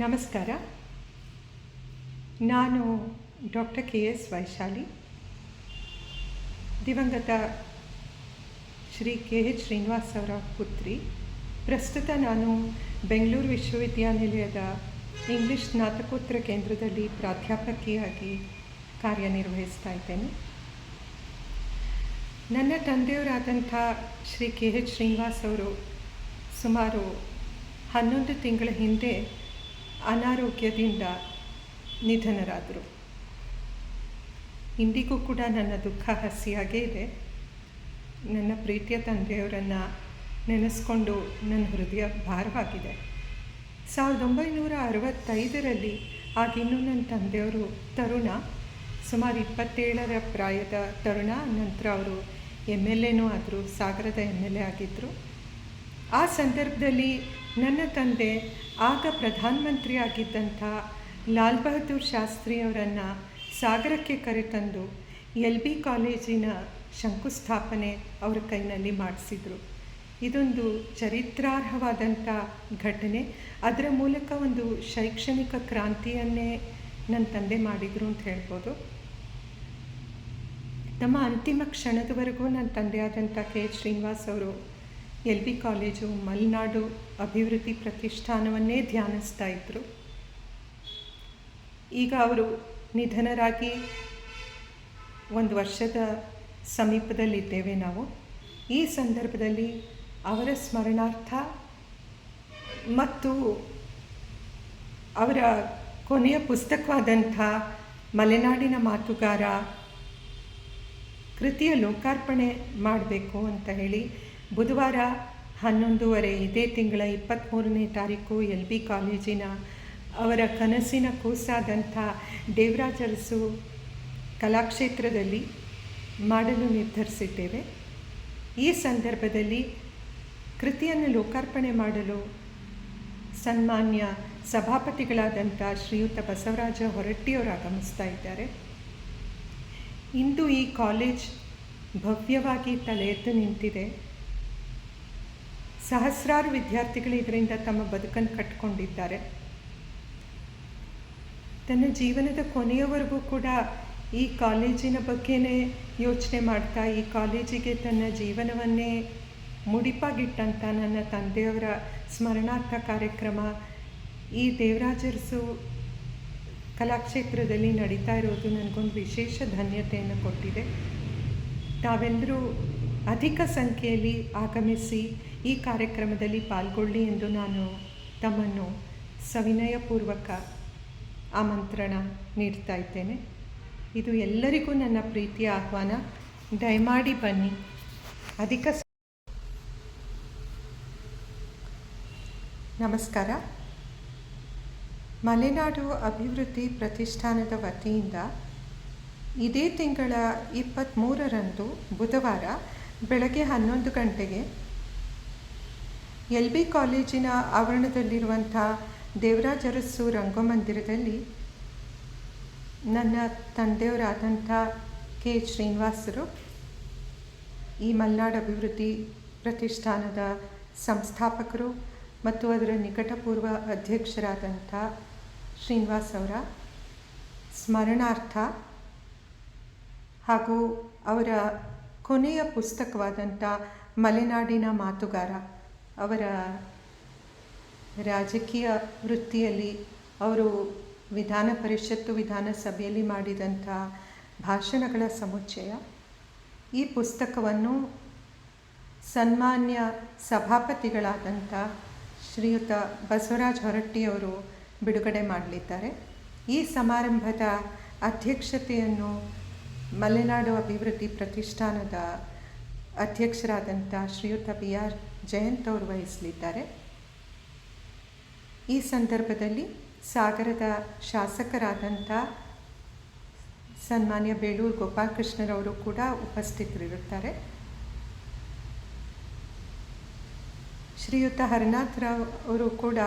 ನಮಸ್ಕಾರ. ನಾನು doctor K S Vaishali. ದಿವಂಗತ ಶ್ರೀ ಕೆ ಎಚ್ ಶ್ರೀನಿವಾಸ್ ಅವರ ಪುತ್ರಿ. ಪ್ರಸ್ತುತ ನಾನು ಬೆಂಗಳೂರು ವಿಶ್ವವಿದ್ಯಾನಿಲಯದ ಇಂಗ್ಲಿಷ್ ಸ್ನಾತಕೋತ್ತರ ಕೇಂದ್ರದಲ್ಲಿ ಪ್ರಾಧ್ಯಾಪಕಿಯಾಗಿ ಕಾರ್ಯನಿರ್ವಹಿಸ್ತಾ ಇದ್ದೇನೆ. ನನ್ನ ತಂದೆಯವರಾದಂಥ ಶ್ರೀ ಕೆ ಎಚ್ ಶ್ರೀನಿವಾಸ್ ಅವರು ಸುಮಾರು ಹನ್ನೊಂದು ತಿಂಗಳ ಹಿಂದೆ ಅನಾರೋಗ್ಯದಿಂದ ನಿಧನರಾದರು. ಇಂದಿಗೂ ಕೂಡ ನನ್ನ ದುಃಖ ಹಸಿಯಾಗೇ ಇದೆ. ನನ್ನ ಪ್ರೀತಿಯ ತಂದೆಯವರನ್ನು ನೆನೆಸ್ಕೊಂಡು ನನ್ನ ಹೃದಯ ಭಾರವಾಗಿದೆ. ಸಾವಿರದ ಒಂಬೈನೂರ ಅರವತ್ತೈದರಲ್ಲಿ ಆಗಿನ್ನೂ ನನ್ನ ತಂದೆಯವರು ತರುಣ. ಸುಮಾರು ಇಪ್ಪತ್ತೇಳರ ಪ್ರಾಯದ ತರುಣ. ನಂತರ ಅವರು ಎಂ ಎಲ್ ಎನೂ ಆದರು, ಸಾಗರದ ಎಂ ಎಲ್ ಎ ಆಗಿದ್ದರು ಆ ಸಂದರ್ಭದಲ್ಲಿ ನನ್ನ ತಂದೆ ಆಗ ಪ್ರಧಾನಮಂತ್ರಿ ಆಗಿದ್ದಂಥ ಲಾಲ್ ಬಹದ್ದೂರ್ ಶಾಸ್ತ್ರಿಯವರನ್ನು ಸಾಗರಕ್ಕೆ ಕರೆತಂದು ಎಲ್ ಬಿ ಕಾಲೇಜಿನ ಶಂಕುಸ್ಥಾಪನೆ ಅವರ ಕೈನಲ್ಲಿ ಮಾಡಿಸಿದರು. ಇದೊಂದು ಚರಿತ್ರಾರ್ಹವಾದಂಥ ಘಟನೆ. ಅದರ ಮೂಲಕ ಒಂದು ಶೈಕ್ಷಣಿಕ ಕ್ರಾಂತಿಯನ್ನೇ ನನ್ನ ತಂದೆ ಮಾಡಿದರು ಅಂತ ಹೇಳ್ಬೋದು. ತಮ್ಮ ಅಂತಿಮ ಕ್ಷಣದವರೆಗೂ ನನ್ನ ತಂದೆಯಾದಂಥ ಕೆ ಶ್ರೀನಿವಾಸ್ ಅವರು ಎಲ್ ಬಿ ಕಾಲೇಜು, ಮಲೆನಾಡು ಅಭಿವೃದ್ಧಿ ಪ್ರತಿಷ್ಠಾನವನ್ನೇ ಧ್ಯಾನಿಸ್ತಾ ಇದ್ದರು ಈಗ ಅವರು ನಿಧನರಾಗಿ ಒಂದು ವರ್ಷದ ಸಮೀಪದಲ್ಲಿದ್ದೇವೆ ನಾವು. ಈ ಸಂದರ್ಭದಲ್ಲಿ ಅವರ ಸ್ಮರಣಾರ್ಥ ಮತ್ತು ಅವರ ಕೊನೆಯ ಪುಸ್ತಕವಾದಂಥ ಮಲೆನಾಡಿನ ಮಾತುಗಾರ ಕೃತಿಯ ಲೋಕಾರ್ಪಣೆ ಮಾಡಬೇಕು ಅಂತ ಹೇಳಿ ಬುಧವಾರ ಹನ್ನೊಂದೂವರೆ, ಇದೇ ತಿಂಗಳ ಇಪ್ಪತ್ತ್ಮೂರನೇ ತಾರೀಕು ಎಲ್ ಬಿ ಕಾಲೇಜಿನ ಅವರ ಕನಸಿನ ಕೂಸಾದಂಥ ದೇವರಾಜರಸು ಕಲಾಕ್ಷೇತ್ರದಲ್ಲಿ ಮಾಡಲು ನಿರ್ಧರಿಸಿದ್ದೇವೆ. ಈ ಸಂದರ್ಭದಲ್ಲಿ ಕೃತಿಯನ್ನು ಲೋಕಾರ್ಪಣೆ ಮಾಡಲು ಸನ್ಮಾನ್ಯ ಸಭಾಪತಿಗಳಾದಂಥ ಶ್ರೀಯುತ ಬಸವರಾಜ ಹೊರಟ್ಟಿಯವರು ಆಗಮಿಸ್ತಾ ಇದ್ದಾರೆ. ಇಂದು ಈ ಕಾಲೇಜ್ ಭವ್ಯವಾಗಿ ತಲೆ ಎದ್ದು ನಿಂತಿದೆ. ಸಹಸ್ರಾರು ವಿದ್ಯಾರ್ಥಿಗಳು ಇದರಿಂದ ತಮ್ಮ ಬದುಕನ್ನು ಕಟ್ಟಿಕೊಂಡಿದ್ದಾರೆ ತನ್ನ ಜೀವನದ ಕೊನೆಯವರೆಗೂ ಕೂಡ ಈ ಕಾಲೇಜಿನ ಬಗ್ಗೆನೇ ಯೋಚನೆ ಮಾಡ್ತಾ, ಈ ಕಾಲೇಜಿಗೆ ತನ್ನ ಜೀವನವನ್ನೇ ಮುಡಿಪಾಗಿಟ್ಟಂಥ ನನ್ನ ತಂದೆಯವರ ಸ್ಮರಣಾರ್ಥ ಕಾರ್ಯಕ್ರಮ ಈ ದೇವರಾಜರಸು ಕಲಾಕ್ಷೇತ್ರದಲ್ಲಿ ನಡೀತಾ ಇರೋದು ನನಗೊಂದು ವಿಶೇಷ ಧನ್ಯತೆಯನ್ನು ಕೊಟ್ಟಿದೆ. ತಾವೆಲ್ಲರೂ ಅಧಿಕ ಸಂಖ್ಯೆಯಲ್ಲಿ ಆಗಮಿಸಿ ಈ ಕಾರ್ಯಕ್ರಮದಲ್ಲಿ ಪಾಲ್ಗೊಳ್ಳಿ ಎಂದು ನಾನು ತಮ್ಮನ್ನು ಸವಿನಯಪೂರ್ವಕ ಆಮಂತ್ರಣ ನೀಡ್ತಾ ಇದ್ದೇನೆ. ಇದು ಎಲ್ಲರಿಗೂ ನನ್ನ ಪ್ರೀತಿಯ ಆಹ್ವಾನ. ದಯಮಾಡಿ ಬನ್ನಿ. ಅಧಿಕ ನಮಸ್ಕಾರ. ಮಲೆನಾಡು ಅಭಿವೃದ್ಧಿ ಪ್ರತಿಷ್ಠಾನದ ವತಿಯಿಂದ ಇದೇ ತಿಂಗಳ ಇಪ್ಪತ್ತ್ಮೂರರಂದು ಬುಧವಾರ ಬೆಳಗ್ಗೆ ಹನ್ನೊಂದು ಗಂಟೆಗೆ ಎಲ್ ಬಿ ಕಾಲೇಜಿನ ಆವರಣದಲ್ಲಿರುವಂಥ ದೇವರಾಜರಸ್ಸು ರಂಗಮಂದಿರದಲ್ಲಿ ನನ್ನ ತಂದೆಯವರಾದಂಥ ಕೆ ಶ್ರೀನಿವಾಸರು ಈ ಮಲ್ನಾಡ್ ಅಭಿವೃದ್ಧಿ ಪ್ರತಿಷ್ಠಾನದ ಸಂಸ್ಥಾಪಕರು ಮತ್ತು ಅದರ ನಿಕಟಪೂರ್ವ ಅಧ್ಯಕ್ಷರಾದಂಥ ಶ್ರೀನಿವಾಸ್ ಅವರ ಸ್ಮರಣಾರ್ಥ ಹಾಗೂ ಅವರ ಕೊನೆಯ ಪುಸ್ತಕವಾದಂಥ ಮಲೆನಾಡಿನ ಮಾತುಗಾರ. ಅವರ ರಾಜಕೀಯ ವೃತ್ತಿಯಲ್ಲಿ ಅವರು ವಿಧಾನ ಪರಿಷತ್ತು, ವಿಧಾನಸಭೆಯಲ್ಲಿ ಮಾಡಿದಂಥ ಭಾಷಣಗಳ ಸಮುಚ್ಚಯ. ಈ ಪುಸ್ತಕವನ್ನು ಸನ್ಮಾನ್ಯ ಸಭಾಪತಿಗಳಾದಂಥ ಶ್ರೀಯುತ ಬಸವರಾಜ್ ಹೊರಟ್ಟಿಯವರು ಬಿಡುಗಡೆ ಮಾಡಲಿದ್ದಾರೆ. ಈ ಸಮಾರಂಭದ ಅಧ್ಯಕ್ಷತೆಯನ್ನು ಮಲೆನಾಡು ಅಭಿವೃದ್ಧಿ ಪ್ರತಿಷ್ಠಾನದ ಅಧ್ಯಕ್ಷರಾದಂಥ ಶ್ರೀಯುತ ಬಿ ಆರ್ ಜಯಂತ್ ಅವರು ವಹಿಸಲಿದ್ದಾರೆ. ಈ ಸಂದರ್ಭದಲ್ಲಿ ಸಾಗರದ ಶಾಸಕರಾದಂಥ ಸನ್ಮಾನ್ಯ ಬೇಳೂರು ಗೋಪಾಲಕೃಷ್ಣರವರು ಕೂಡ ಉಪಸ್ಥಿತರಿರುತ್ತಾರೆ. ಶ್ರೀಯುತ ಹರನಾಥ್ ಅವರು ಕೂಡ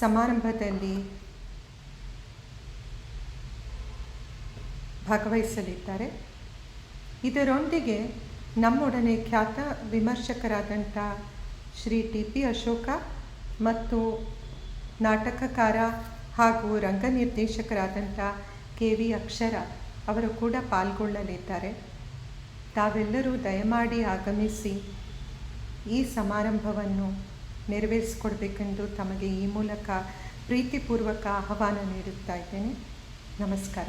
ಸಮಾರಂಭದಲ್ಲಿ ಭಾಗವಹಿಸಲಿದ್ದಾರೆ. ಇದರೊಂದಿಗೆ ನಮ್ಮೊಡನೆ ಖ್ಯಾತ ವಿಮರ್ಶಕರಾದಂಥ ಶ್ರೀ ಟಿ ಪಿ ಅಶೋಕ ಮತ್ತು ನಾಟಕಕಾರ ಹಾಗೂ ರಂಗ ನಿರ್ದೇಶಕರಾದಂಥ ಕೆ ವಿ ಅಕ್ಷರ ಅವರು ಕೂಡ ಪಾಲ್ಗೊಳ್ಳಲಿದ್ದಾರೆ. ತಾವೆಲ್ಲರೂ ದಯಮಾಡಿ ಆಗಮಿಸಿ ಈ ಸಮಾರಂಭವನ್ನು ನೆರವೇರಿಸಿಕೊಡ್ಬೇಕೆಂದು ತಮಗೆ ಈ ಮೂಲಕ ಪ್ರೀತಿಪೂರ್ವಕ ಆಹ್ವಾನ ನೀಡುತ್ತಾ ಇದ್ದೇನೆ. ನಮಸ್ಕಾರ.